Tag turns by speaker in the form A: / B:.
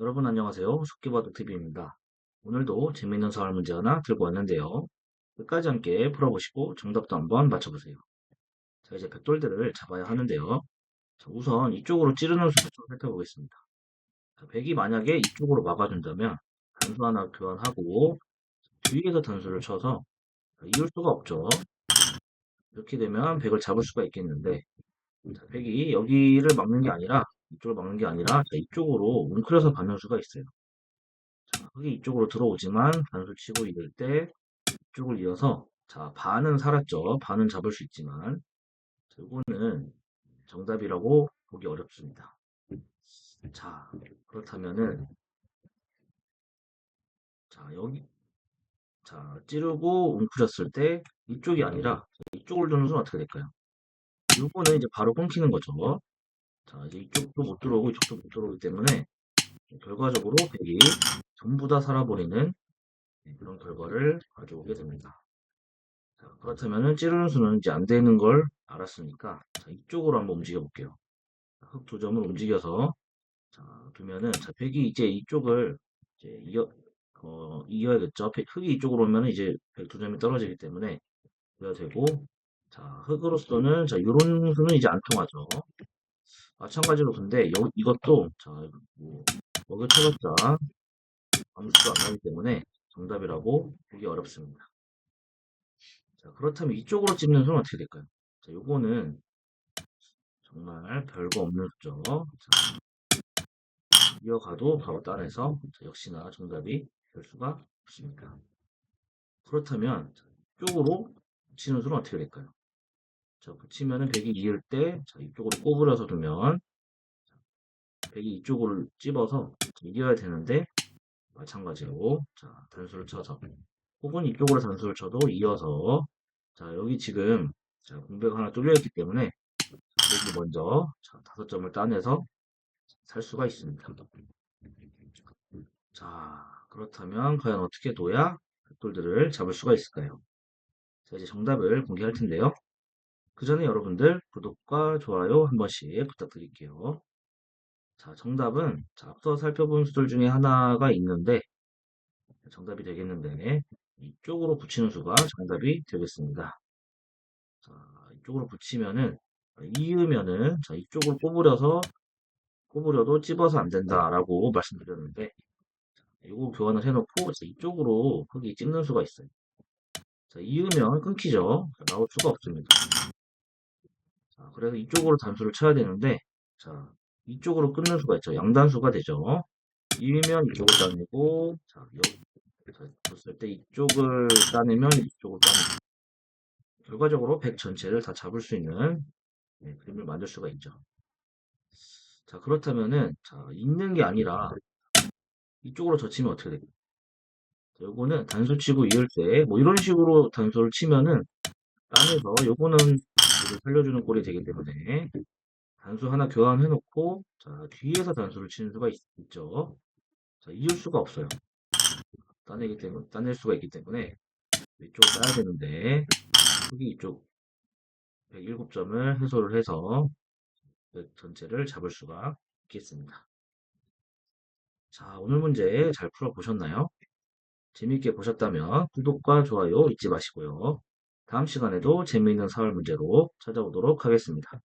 A: 여러분 안녕하세요. 숙기바둑TV입니다. 오늘도 재미있는 서울 문제 하나 들고 왔는데요. 끝까지 함께 풀어보시고 정답도 한번 맞춰보세요. 자, 이제 백돌들을 잡아야 하는데요. 자, 우선 이쪽으로 찌르는 수부터 살펴보겠습니다. 자, 백이 만약에 이쪽으로 막아준다면 단수 하나 교환하고 뒤에서 단수를 쳐서 자, 이을 수가 없죠. 이렇게 되면 백을 잡을 수가 있겠는데 자, 백이 여기를 막는 게 아니라 이쪽을 막는 게 아니라 자, 이쪽으로 웅크려서 받는 수가 있어요. 자, 흙이 이쪽으로 들어오지만 단수 치고 이을 때 이쪽을 이어서 자 반은 살았죠. 반은 잡을 수 있지만 자, 이거는 정답이라고 보기 어렵습니다. 자 그렇다면은 자 여기 자 찌르고 웅크렸을 때 이쪽이 아니라 이쪽을 두는 수는 어떻게 될까요? 이거는 이제 바로 끊기는 거죠. 자 이제 이쪽도 못 들어오고 이쪽도 못 들어오기 때문에 결과적으로 백이 전부 다 살아버리는 그런 결과를 가져오게 됩니다. 자, 그렇다면은 찌르는 수는 이제 안 되는 걸 알았으니까 자, 이쪽으로 한번 움직여 볼게요. 흙 두 점을 움직여서 자, 두면은 자, 백이 이제 이쪽을 이제 이어 어, 이어야겠죠. 백, 흙이 이쪽으로 오면 이제 백두 점이 떨어지기 때문에 이어야 되고 자, 흙으로서는 자, 이런 수는 이제 안 통하죠. 마찬가지로 근데 여, 이것도 자, 뭐 먹여 쳐봤자 아무 수도 안 나기 때문에 정답이라고 보기 어렵습니다. 자, 그렇다면 이쪽으로 찝는 수는 어떻게 될까요? 자, 요거는 정말 별거 없는 수죠. 자, 이어가도 바로 따라서 자, 역시나 정답이 될 수가 없습니다. 그렇다면 자, 이쪽으로 붙이는 수는 어떻게 될까요? 자, 붙이면은 백이 이을 때 자, 이쪽으로 꼬부려서 두면 자, 백이 이쪽으로 찝어서 이겨야 되는데 마찬가지로 자, 단수를 쳐서 혹은 이쪽으로 단수를 쳐도 이어서 자 여기 지금 자, 공백 하나 뚫려 있기 때문에 여기 먼저 자, 다섯 점을 따내서 살 수가 있습니다. 자 그렇다면 과연 어떻게 둬야 백돌들을 잡을 수가 있을까요? 자 이제 정답을 공개할 텐데요. 그 전에 여러분들 구독과 좋아요 한 번씩 부탁드릴게요. 자 정답은 자, 앞서 살펴본 수들 중에 하나가 있는데 정답이 되겠는데 이쪽으로 붙이는 수가 정답이 되겠습니다. 자, 이쪽으로 붙이면은 이으면은 자, 이쪽으로 꼬부려서 꼬부려도 찝어서 안 된다라고 말씀드렸는데 이거 교환을 해놓고 자, 이쪽으로 흙이 찝는 수가 있어요. 자, 이으면 끊기죠. 자, 나올 수가 없습니다. 자, 그래서 이쪽으로 단수를 쳐야 되는데 자, 이쪽으로 끊는 수가 있죠. 양단수가 되죠. 이으면 이쪽을 따내고 자, 여기 줬을 때 이쪽을 따내면 이쪽을 따내고 결과적으로 100 전체를 다 잡을 수 있는 네, 그림을 만들 수가 있죠. 자 그렇다면은 자 있는 게 아니라 이쪽으로 젖히면 어떻게 될까요? 요거는 단수 치고 이을 때 뭐 이런 식으로 단수를 치면은 땅에서 요거는 살려주는 꼴이 되기 때문에 단수 하나 교환해 놓고 자 뒤에서 단수를 치는 수가 있, 죠 자, 이을 수가 없어요. 따내기 때문에 따낼 수가 있기 때문에 이쪽을 따야 되는데 여기 이쪽 107점을 해소를 해서 전체를 잡을 수가 있겠습니다. 자, 오늘 문제 잘 풀어보셨나요? 재미있게 보셨다면 구독과 좋아요 잊지 마시고요. 다음 시간에도 재미있는 사월 문제로 찾아오도록 하겠습니다.